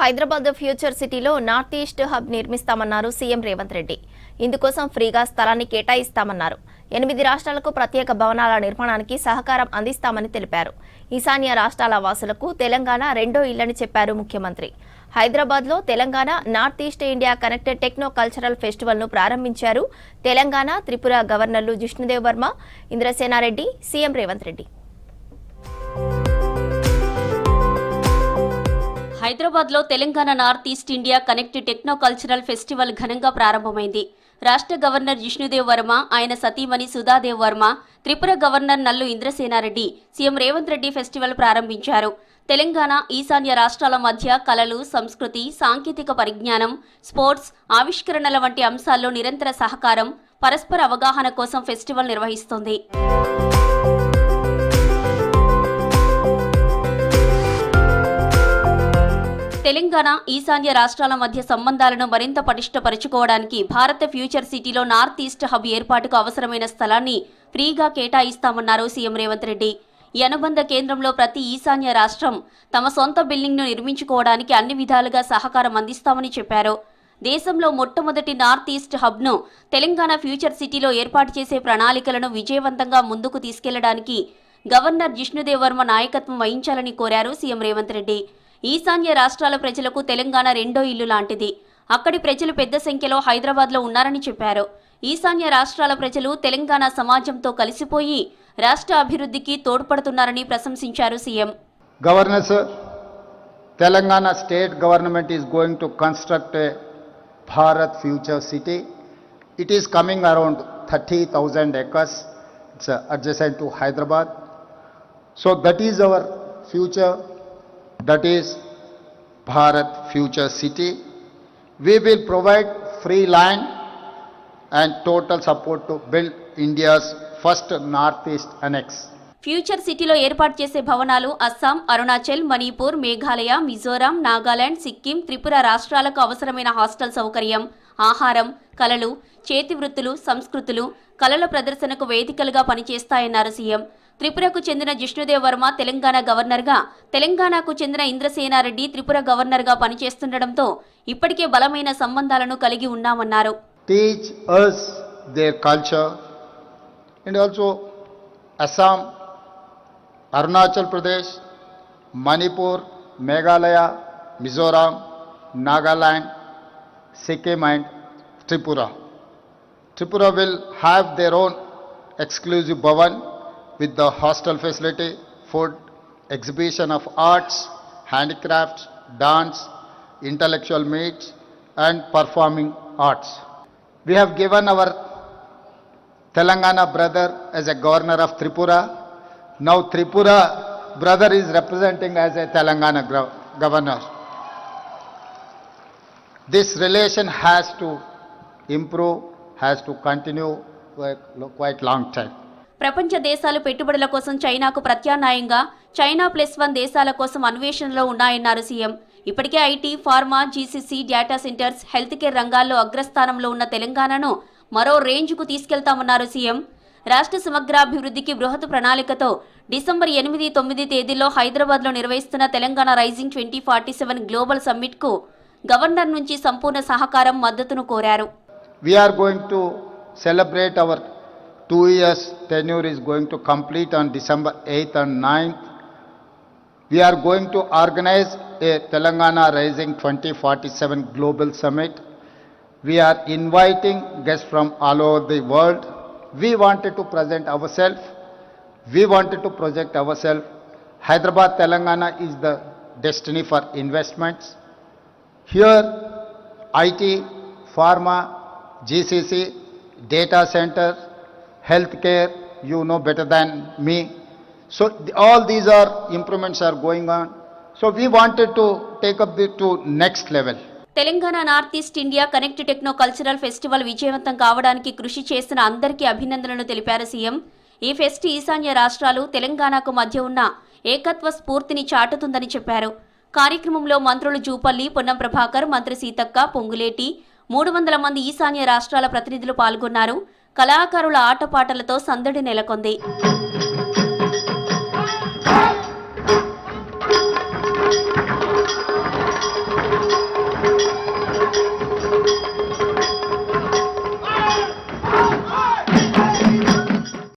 Hyderabad future సిటీలో north east hub నిర్మిస్తామన్నారు CM Revanth Reddy. ఇందుకోసం ఫ్రీగా స్థలాన్ని కేటాయిస్తామన్నారు. ఎనిమిది రాష్ట్రాలకు ప్రత్యేక భవనాల నిర్మాణానికి సహకారం అందిస్తామని తెలిపారు. ఈశాన్య రాష్ట్రాల వాసులకు తెలంగాణ రెండో ఇల్లని చెప్పారు ముఖ్యమంత్రి. హైదరాబాద్లో Telangana North East India connected techno cultural ఫెస్టివల్ను ప్రారంభించారు. తెలంగాణ త్రిపుర గవర్నర్లు జిష్ణుదేవ్ వర్మ ఇంద్రసేనారెడ్డి సీఎం రేవంత్ రెడ్డి. హైదరాబాద్లో Telangana North East India connect techno cultural festival ఘనంగా ప్రారంభమైంది. రాష్ట్ర గవర్నర్ జిష్ణుదేవ్ వర్మ ఆయన సతీమణి Sudha Dev Varma Tripura governor Nallu Indrasena Reddy CM Revanth Reddy festival ప్రారంభించారు. తెలంగాణ ఈశాన్య రాష్ట్రాల మధ్య కళలు సంస్కృతి సాంకేతిక పరిజ్ఞానం స్పోర్ట్స్ ఆవిష్కరణల వంటి అంశాల్లో నిరంతర సహకారం పరస్పర అవగాహన కోసం ఫెస్టివల్ నిర్వహిస్తోంది. తెలంగాణ ఈశాన్య రాష్ట్రాల మధ్య సంబంధాలను మరింత పటిష్టపరుచుకోవడానికి భారత ఫ్యూచర్ సిటీలో నార్త్ ఈస్ట్ హబ్ ఏర్పాటుకు అవసరమైన స్థలాన్ని ఫ్రీగా కేటాయిస్తామన్నారు సీఎం రేవంత్ రెడ్డి. ఈ అనుబంధ కేంద్రంలో ప్రతి ఈశాన్య రాష్ట్రం తమ సొంత బిల్డింగ్ను నిర్మించుకోవడానికి అన్ని విధాలుగా సహకారం అందిస్తామని చెప్పారు. దేశంలో మొట్టమొదటి నార్త్ ఈస్ట్ హబ్ను తెలంగాణ ఫ్యూచర్ సిటీలో ఏర్పాటు చేసే ప్రణాళికలను విజయవంతంగా ముందుకు తీసుకెళ్ళడానికి గవర్నర్ జిష్ణుదేవ్ వర్మ నాయకత్వం వహించాలని కోరారు సీఎం రేవంత్ రెడ్డి. ఈశాన్య రాష్ట్రాల ప్రజలకు తెలంగాణ రెండో ఇల్లు లాంటిది. అక్కడి ప్రజలు పెద్ద సంఖ్యలో హైదరాబాద్లో ఉన్నారని చెప్పారు. ఈశాన్య రాష్ట్రాల ప్రజలు తెలంగాణ సమాజంతో కలిసిపోయి రాష్ట్ర అభివృద్ధికి తోడ్పడుతున్నారని ప్రశంసించారు CM. Governors Telangana state government is going to construct Bharat future city it is coming around thirty thousand acres it's adjacent to Hyderabad so that is our future That is Bharat Future City. We will provide free land and total support to build India's first Northeast Annex. Future సిటీలో ఏర్పాటు చేసే భవనాలు అస్సాం అరుణాచల్ మణిపూర్ మేఘాలయ మిజోరాం నాగాలాండ్ సిక్కిం త్రిపుర రాష్ట్రాలకు అవసరమైన hostel సౌకర్యం ఆహారం కళలు చేతి వృత్తులు సంస్కృతులు కళల ప్రదర్శనకు వేదికలుగా పనిచేస్తాయన్నారు సీఎం త్రిపురకు చెందిన జిష్ణుదేవ్ వర్మ తెలంగాణ గవర్నర్గా తెలంగాణకు చెందిన ఇంద్రసేనారెడ్డి త్రిపుర గవర్నర్గా పనిచేస్తుండటంతో ఇప్పటికే బలమైన సంబంధాలను కలిగి ఉన్నామన్నారు. Arunachal Pradesh Manipur Meghalaya Mizoram Nagaland Sikkim and Tripura Tripura will have their own exclusive Bhavan with the hostel facility, food, exhibition of arts, handicrafts, dance, intellectual meets and performing arts. We have given our Telangana brother as a governor of Tripura. Now Tripura brother is representing as a Telangana governor. This relation has to improve, has to continue for quite long time. ప్రపంచ దేశాలు పెట్టుబడుల కోసం చైనాకు ప్రత్యామ్నాయంగా China plus one దేశాల కోసం అన్వేషణలో ఉన్నాయన్నారు CM. ఇప్పటికే IT pharma GCC data centres health care రంగాల్లో అగ్రస్థానంలో ఉన్న తెలంగాణను మరో రేంజ్కు తీసుకెళ్తామన్నారు సీఎం. రాష్ట్ర సమగ్రాభివృద్ధికి బృహత్ ప్రణాళికతో డిసెంబర్ ఎనిమిది తొమ్మిది తేదీలో హైదరాబాద్లో నిర్వహిస్తున్న Telangana rising twenty forty seven global సమ్మిట్కు governor నుంచి సంపూర్ణ సహకారం మద్దతును కోరారు. We are going to celebrate two years tenure is going to complete on December 8th and 9th. We are going to organize a Telangana Rising 2047 Global Summit. We are inviting guests from all over the world. We wanted to present ourselves. We wanted to project ourselves. Hyderabad, Telangana is the destiny for investments. Here, IT, pharma, GCC, data center, healthcare, you know better than me. So th- all these are improvements are going on. So we wanted to take up the to next level. Telangana north east India connect techno cultural festival విజయవంతం కావడానికి కృషి చేసిన అందరికీ అభినందనలు తెలిపారు CM ఈ pest ఈశాన్య రాష్ట్రాలు తెలంగాణకు మధ్య ఉన్న ఏకత్వ స్ఫూర్తిని చాటుతుందని చెప్పారు కార్యక్రమంలో మంత్రులు జూపల్లి పొన్నం ప్రభాకర్ మంత్రి సీతక్క పొంగులేటి మూడు వందల మంది ఈశాన్య రాష్ట్రాల ప్రతినిధులు పాల్గొన్నారు కళాకారుల ఆటపాటలతో సందడి నెలకొంది.